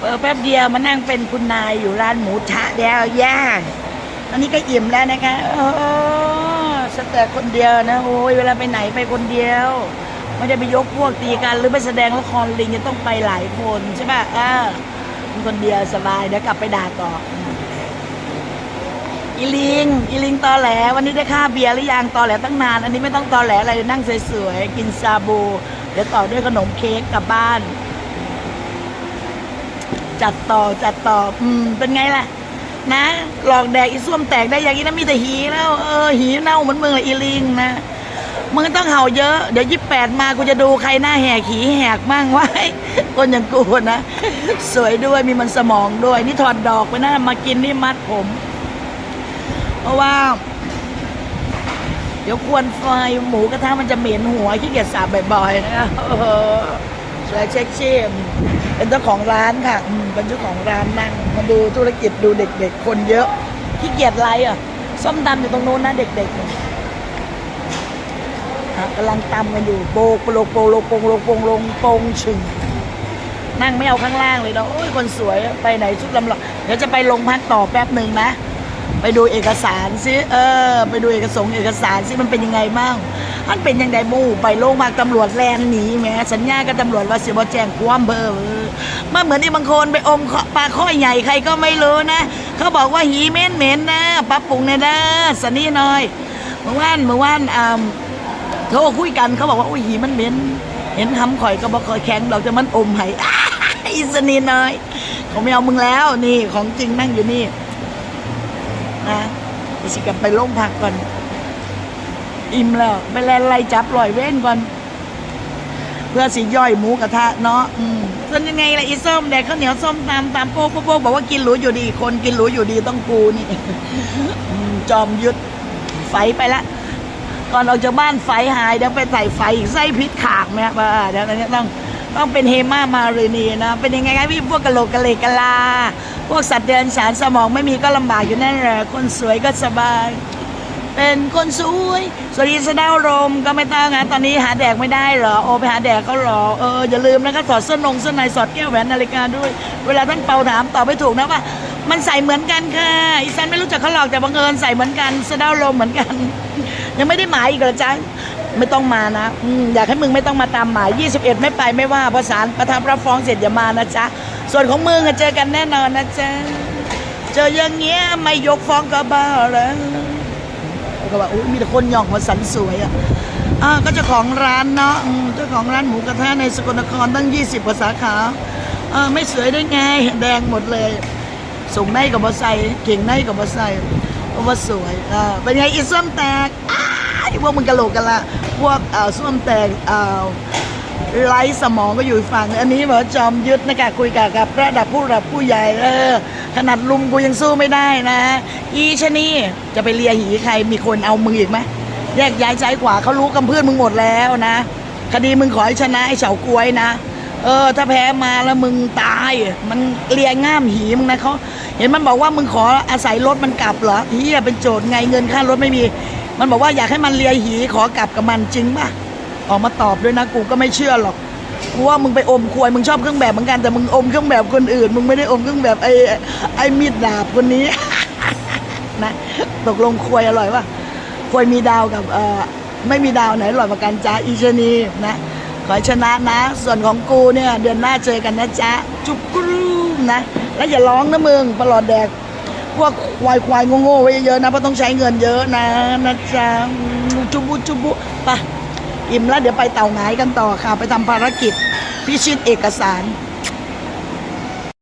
เออแป๊บเดียวมานั่งเป็นคุณนายอยู่ร้านหมูทะเดียวย่างอันนี้ก็อิ่มแล้วนะคะโอ้สแตกคนเดียวนะ โอ้ยเวลาไปไหนไปคนเดียว ไม่ได้ไปยกพวกตีกันหรือไปแสดงละครลิงจะต้องไปหลายคนใช่ป่ะอ่าเป็นคนเดียวสบายเดี๋ยวกลับไปด่าต่ออีลิง อีลิงตอแหล วันนี้ได้ค่าเบียร์หรือยังตอแหลตั้งนาน อันนี้ไม่ต้องตอแหลอะไรนั่งสวยๆ กินซาบู เดี๋ยวต่อด้วยขนมเค้กกลับบ้าน จัดต่อจัดต่อ อืม เป็นไงล่ะ นะหลอกแดกอีส้วมแตกได้อย่างนี้นะมีแต่หีแล้วเออหีเน่าเหมือนมึงเลยอีลิงนะมึงต้องเห่าเยอะ เดี๋ยวยี่แปดมากูจะดูใครหน้าแหกหีแหกมั่งไว้คนอย่างกูนะ สวยด้วยมีมันสมองด้วย นี่ถอดดอกไปนะมากินนี่มัดผม เพราะว่า เดี๋ยวควนไฟหมูกระทะมันจะเหม็นหัวขี้เกียจสาบบ่อยๆนะ เออสวยเช็คชิมเป็นเจ้าของร้านค่ะเป็นเจ้าของร้านนั่งมาดูธุรกิจดูเด็กๆ คนเยอะขี้เกียจไรอะส้มตำอยู่ตรงนู้นนะเด็กๆอะกำลังตำกันอยู่โปกโลโปโลโปงโลโปงลงโปงชึงนั่งไม่เอาข้างล่างเลยเนาะโอ้ยคนสวยไปไหนชุดลำหลอกเดี๋ยวจะไปโรงพักต่อแป๊บหนึ่งนะ ไปดูเอกสารซิเออ ไปดูเอกสงเอกสารซิมันเป็นยังไงบ้าง มันเป็นยังไงมู่ไปโรงพักตำรวจแลนหนีแหมสัญญากับตำรวจว่าสียบอแจ้งความเบอร์มันเหมือนที่บางคนไปอมปลาข้อยใหญ่ใครก็ไม่รู้นะ เขาบอกว่าหีเม็นเหม็นนะปรับปรุงเนี่ยนะสันนี่หน่อยเมื่อวานเมื่อวานอ่าโทรคุยกันเขาบอกว่าอุ้ยหีมันเหม็นเห็นทำข่อยก็บอกข่อยแข็งดอกจะมันอมให้อีสนีหน่อยเขาไม่เอามึงแล้วนี่ของจริงนั่งอยู่นี่นะไปสิกลับไปโรงพักก่อน อิ่มแล้ว ไปแลนไล่จับลอยเว้นก่อน เพื่อสิย่อยหมูกระทะเนาะอืมส่วนยังไงล่ะอีส้มแดกข้าวเหนียวส้มตามตามโป๊กโป๊กบอกว่ากินหรูอยู่ดี คนกินหรูอยู่ดีต้องกูนี่จอมยุทธไฟไปละก่อนออกจากบ้านไฟหายเดี๋ยวไปใส่ไฟอีกไส้พิษขากไหมครับอ่าเดี๋ยวอันนี้ต้องต้องเป็นเฮมามาเรนีนะ เป็นยังไงครับพี่พวกกะโหลกกะเลกะลา พวกสัตว์เดินสารสมองไม่มีก็ลำบากอยู่นั่นแหละคนสวยก็สบาย เป็นคนสวยสวัสดีสดาวรมก็ไม่ต้องนะตอนนี้หาแดกไม่ได้เหรอโอไปหาแดกเขาเหรอเอออย่าลืมนะครับถอดเสื้อนงเสื้อในสอดแก้วแหวนนาฬิกาด้วย เวลาท่านเปาถามตอบไม่ถูกนะว่า มันใส่เหมือนกันค่ะอีสันไม่รู้จักเขาหรอกแต่บังเอิญใส่เหมือนกันสดาวรมเหมือนกัน ยังไม่ได้หมายอีกเหรอจ๊ะไม่ต้องมานะอือยากให้มึงไม่ต้องมาตามหมาย 21 ไม่ไปไม่ว่าเพราะศาลประทับรับฟ้องเสร็จอย่ามานะจ๊ะส่วนของมึงอะเจอกันแน่นอนนะจ๊ะเจออย่างเงี้ยไม่ยกฟ้องก็บ้าแล้ว ก็ว่าอุ้ยมีแต่คนหย่องมาสันสวยอะอ่าก็เจ้าของร้านเนาะอืมเจ้าของร้านหมูกระทะในสกลนครตั้ง 20กว่าสาขาไม่สวยได้ไงแดงหมดเลย ส่งในกับบอใสเก่งในกับบอใสเพราะว่าสวยอ่าเป็นไงอีส้มแตกอ้ายพวกมึงกะโหลกกันละพวกอ่าส้มแตกอ่า ไร้สมองก็อยู่ฝั่ง อันนี้เหมอจอมยึดนะคะคุยกับกับระดับผู้ระดับผู้ใหญ่เออขนาดลุงกูยังสู้ไม่ได้นะ อีชะนี่จะไปเลียหีใครมีคนเอามึงอีกไหมแยกย้ายใจขวาเขารู้กำเพื่อนมึงหมดแล้วนะ คดีมึงขอให้ชนะไอ้เฉากล้วยนะ เออ ถ้าแพ้มาแล้วมึงตาย มันเลียง่ามหีมึงนะเขาเห็นมันบอกว่ามึงขออาศัยรถมันกลับเหรอเฮียเป็นโจทย์ไงเงินค่ารถไม่มี มันบอกว่าอยากให้มันเลียหีขอกลับกับมันจริงป่ะ ออกมาตอบด้วยนะกูก็ไม่เชื่อหรอกกูว่ามึงไปอมควยมึงชอบเครื่องแบบเหมือนกันแต่มึงอมเครื่องแบบคนอื่น มึงไม่ได้อมเครื่องแบบไอ้ไอ้มีดดาบคนนี้ นะตกลงควยอร่อยปะควยมีดาวกับเอ่อไม่มีดาวไหนอร่อยกว่ากันจ้าอีชนีนะขอชนะนะ ส่วนของกูเนี่ยเดือนหน้าเจอกันนะจ๊ะจุกกรูมนะ แล้วอย่าร้องนะมึงประหลอดแดกพวกควายควายโง่ๆไว้เยอะนะเพราะต้องใช้เงินเยอะนะนะจ๊ะจุบุจุบุไป อิ่มแล้วเดี๋ยวไปเต่าหงายกันต่อค่ะ ไปทำภารกิจพิชิตเอกสาร